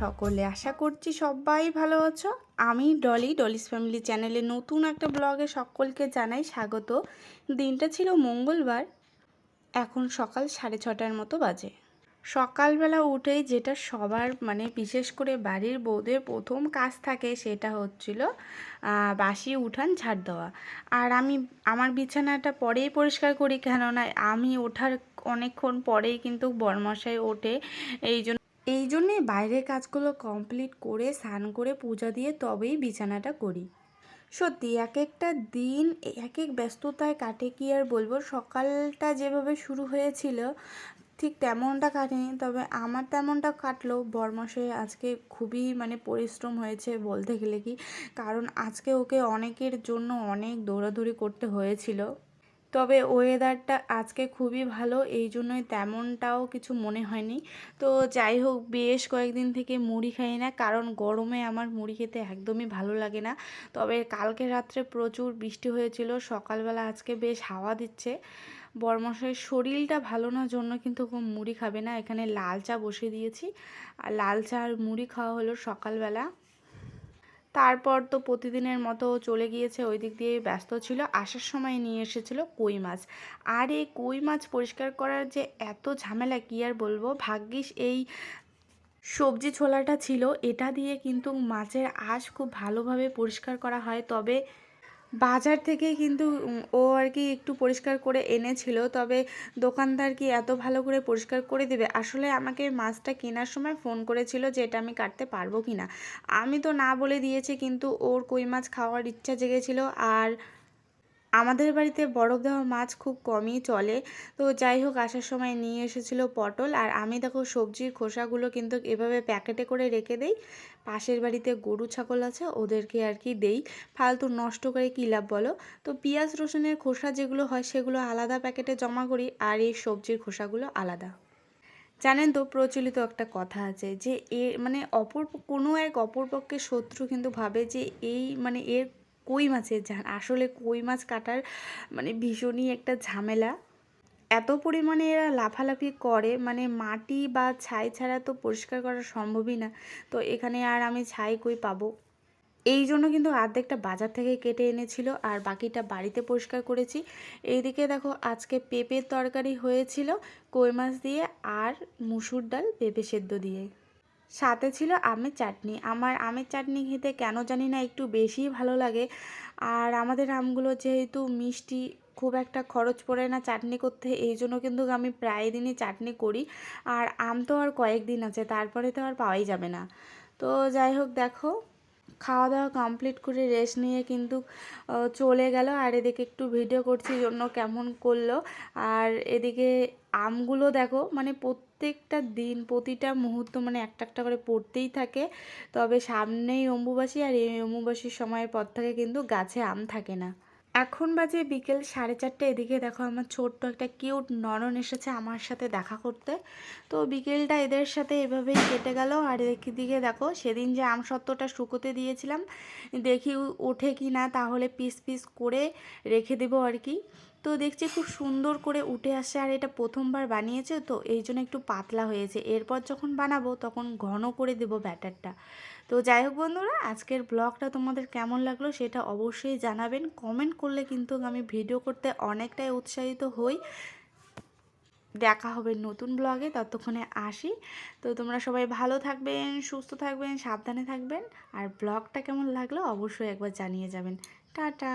সকলে আশা করছি সবাই ভালো আছো। আমি ডলি, ডলিস ফ্যামিলি চ্যানেলে নতুন একটা ব্লগে সকলকে জানাই স্বাগত। দিনটা ছিল মঙ্গলবার, এখন সকাল সাড়ে ছটার মতো বাজে। সকালবেলা উঠেই যেটা সবার মানে বিশেষ করে বাড়ির বউদের প্রথম কাজ থাকে সেটা হচ্ছিল বাসি উঠান ঝাড় দেওয়া। আর আমি, আমার বিছানাটা পরেই পরিষ্কার করি কেননা আমি ওঠার অনেকক্ষণ পরেই কিন্তু বরমশাই ওঠে, এই জন্য এই জন্যে বাইরের কাজগুলো কমপ্লিট করে, স্নান করে, পূজা দিয়ে তবেই বিছানাটা করি। সত্যি এক একটা দিন এক এক ব্যস্ততায় কাটে কি আর বলব? সকালটা যেভাবে শুরু হয়েছিল, ঠিক তেমনটা কাটেনি, তবে আমার তেমনটা কাটলো। বরমাসে আজকে খুবই মানে পরিশ্রম হয়েছে বলতে গেলে কি, কারণ আজকে ওকে অনেকের জন্য অনেক দৌড়াদৌড়ি করতে হয়েছিল। তবে ওয়েদারটা আজকে খুবই ভালো এই জন্যই তেমনটাও কিছু মনে হয়নি। তো যাই হোক, বেশ কয়েকদিন থেকে মুড়ি খাই না, কারণ গরমে আমার মুড়ি খেতে একদমই ভালো লাগে না। তবে কালকে রাত্রে প্রচুর বৃষ্টি হয়েছিল, সকালবেলা আজকে বেশ হাওয়া দিচ্ছে। বরমশাইয়ের শরীরটা ভালো না, জন্য কিন্তু মুড়ি খাবে না। এখানে লাল চা বসিয়ে দিয়েছি। আর লাল চা আর মুড়ি খাওয়া হলো সকালবেলা। তারপর তো প্রতিদিনের মতো চলে গিয়েছে, ওই দিক দিয়ে ব্যস্ত ছিল। আসার সময় নিয়ে এসেছিল কই মাছ। আর এই কই মাছ পরিষ্কার করার যে এত ঝামেলা, কি আর বলব? ভাগ্যিস এই সবজি ছোলাটা ছিল, এটা দিয়ে কিন্তু মাছের আঁশ খুব ভালোভাবে পরিষ্কার করা হয়। তবে বাজার থেকে কিন্তু ও আর কি একটু পরিষ্কার করে এনেছিল। তবে দোকানদার কি এত ভালো করে পরিষ্কার করে দেবে? আসলে আমাকে মাছটা কেনার সময় ফোন করেছিল যে এটা আমি কাটতে পারব কি না আমি তো না বলে দিয়েছি, কিন্তু ওর কই মাছ খাওয়ার ইচ্ছা জেগেছিল। আর আমাদের বাড়িতে বরফ দেওয়া মাছ খুব কমই চলে। তো যাই হোক, আসার সময় নিয়ে এসেছিল পটল। আর আমি দেখো সবজির খোসাগুলো কিন্তু এভাবে প্যাকেটে করে রেখে দেই। পাশের বাড়িতে গরু, ছাগল আছে, ওদেরকে আর কি দেই। ফালতু নষ্ট করে কী লাভ বলো? তো পেঁয়াজ, রসুনের খোসা যেগুলো হয়, সেগুলো আলাদা প্যাকেটে জমা করি আর এই সবজির খোসাগুলো আলাদা। জানেন তো, প্রচলিত একটা কথা আছে যে এ মানে অপর, কোনো এক অপরপক্ষের শত্রু কিন্তু ভাবে যে এই মানে এর কই মাছের ঝাল? আসলে কই মাছ কাটার মানে ভীষণই একটা ঝামেলা। এত পরিমাণে এরা লাফালাফি করে মানে মাটি বা ছাই ছাড়া তো পরিষ্কার করা সম্ভবই না। তো এখানে আর আমি ছাই কই পাবো? এই জন্য কিন্তু অর্ধেকটা বাজার থেকে কেটে এনেছিল আর বাকিটা বাড়িতে পরিষ্কার করেছি। এইদিকে দেখো আজকে পেঁপের তরকারি হয়েছিল কই মাছ দিয়ে আর মুসুর ডাল পেঁপে সেদ্ধ দিয়ে। সাথে ছিল আমের চাটনি। আমার আমের চাটনি খেতে কেন জানি না একটু বেশিই ভালো লাগে। আর আমাদের আমগুলো যেহেতু মিষ্টি, খুব একটা খরচ পড়ে না চাটনি করতে, এই জন্য কিন্তু আমি প্রায় দিনই চাটনি করি। আর আম তো আর কয়েকদিন আছে, তারপরে তো আর পাওয়াই যাবে না। তো যাই হোক, দেখো খাওয়া দাওয়া কমপ্লিট করে রেস্ট নিয়ে কিন্তু চলে গেল। আর এদিকে একটু ভিডিও করছি জন্য কেমন করল। আর এদিকে আমগুলো দেখো মানে প্রত্যেকটা দিন, প্রতিটা মুহূর্ত মানে একটা একটা করে পড়তেই থাকে। তবে সামনেই অম্বুবাসী আর এই অম্বুবাসীর সময়ের পর থেকে কিন্তু গাছে আম থাকে না। এখন বাজে বিকেল সাড়ে চারটে এদিকে দেখো আমার ছোট্ট একটা কিউট নরন এসেছে আমার সাথে দেখা করতে। তো বিকেলটা এদের সাথে এভাবেই কেটে গেল। আর এদিকে দেখো সেদিন যে আম সত্ত্বটা শুকোতে দিয়েছিলাম, দেখি ওঠে কি না তাহলে পিস পিস করে রেখে দেবো আর কি। তো দেখছি খুব সুন্দর করে উঠে আসে আর এটা প্রথমবার বানিয়েছে তো এই জন্য একটু পাতলা হয়েছে। এরপর যখন বানাবো তখন ঘন করে দেবো ব্যাটারটা। তো যাই হোক বন্ধুরা, আজকের ব্লগটা তোমাদের কেমন লাগল সেটা অবশ্যই জানাবেন। কমেন্ট করলে কিন্তু আমি ভিডিও করতে অনেকটাই উৎসাহিত হই। দেখা হবে নতুন ব্লগে, ততক্ষণে আসি। তো তোমরা সবাই ভালো থাকবেন, সুস্থ থাকবেন, সাবধানে থাকবেন। আর ব্লগটা কেমন লাগল অবশ্যই একবার জানিয়ে যাবেন। টাটা!